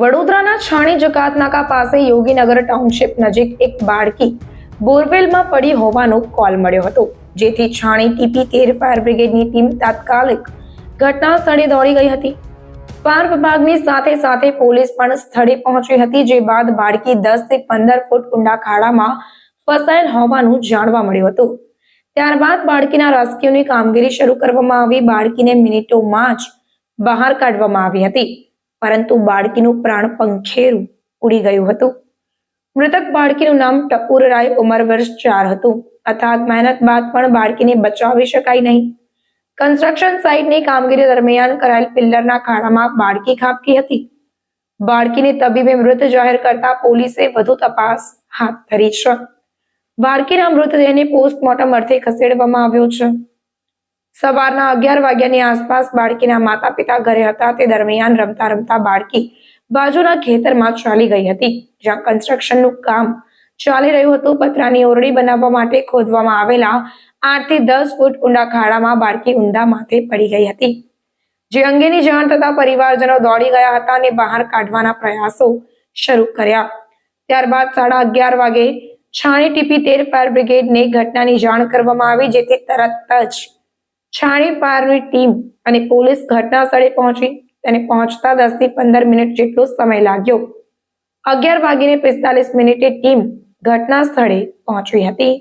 વડોદરાના છાણી જકાતનાકા પાસે યોગીનગર ટાઉનશીપ નજીક એક બાળકી બોરવેલમાં પડી હોવાનો કોલ મળ્યો હતો. જેથી છાણી ટીપી તેર ફાયર બ્રિગેડની ટીમ તાત્કાલિક ઘટના સ્થળે દોડી ગઈ હતી. ફાયર વિભાગની સાથે સાથે પોલીસ પણ સ્થળે પહોંચી હતી, જે બાદ બાળકી દસથી પંદર ફૂટ ઊંડા ખાડામાં ફસાયેલ હોવાનું જાણવા મળ્યું હતું. ત્યારબાદ બાળકીના રેસ્ક્યુની કામગીરી શરૂ કરવામાં આવી. બાળકીને મિનિટોમાં જ બહાર કાઢવામાં આવી હતી. પરંતુ બાળકીનું પ્રાણ પંખેરું ઉડી ગયું હતું. મૃતક બાળકીનું નામ ટપુર રાય ઉંમર વર્ષ ચાર હતું. અથાગ મહેનત બાદ પણ બાળકીને બચાવી શકાય નહીં. કન્સ્ટ્રક્શન સાઇટની કામગીરી દરમિયાન કરાયેલ પિલ્લરના ખાડામાં બાળકી ખાબકી હતી. બાળકીને તબીબે મૃત જાહેર કરતા પોલીસે વધુ તપાસ હાથ ધરી છે. બાળકીના મૃતદેહને પોસ્ટમોર્ટમ અર્થે ખસેડવામાં આવ્યો છે. સવારના અગિયાર વાગ્યાની આસપાસ બાળકીના માતા પિતા ઘરે હતા. તે દરમિયાન રમતા રમતા બાળકી બાજુના ખેતરમાં ચાલી ગઈ હતી. જ્યાં કન્સ્ટ્રક્શનનું કામ ચાલી રહ્યું હતું. પતરાની ઓરડી બનાવવા માટે ખોદવામાં આવેલા આઠથી દસ ફૂટ ઊંડા ખાડામાં બાળકી ઊંધા માથે પડી ગઈ હતી. જે અંગેની જાણ થતા પરિવારજનો દોડી ગયા હતા અને બહાર કાઢવાના પ્રયાસો શરૂ કર્યા. ત્યારબાદ સાડા અગિયાર વાગે છાણી ટીપી તેર ફાયર બ્રિગેડને ઘટનાની જાણ કરવામાં આવી, જેથી તરત જ છાણી ફાયરની ટીમ અને પોલીસ ઘટના સ્થળે પહોંચી તેને પહોંચતા દસથી પંદર મિનિટ જેટલો સમય લાગ્યો. અગિયાર વાગીને પિસ્તાલીસ મિનિટે ટીમ ઘટના સ્થળે પહોંચી હતી.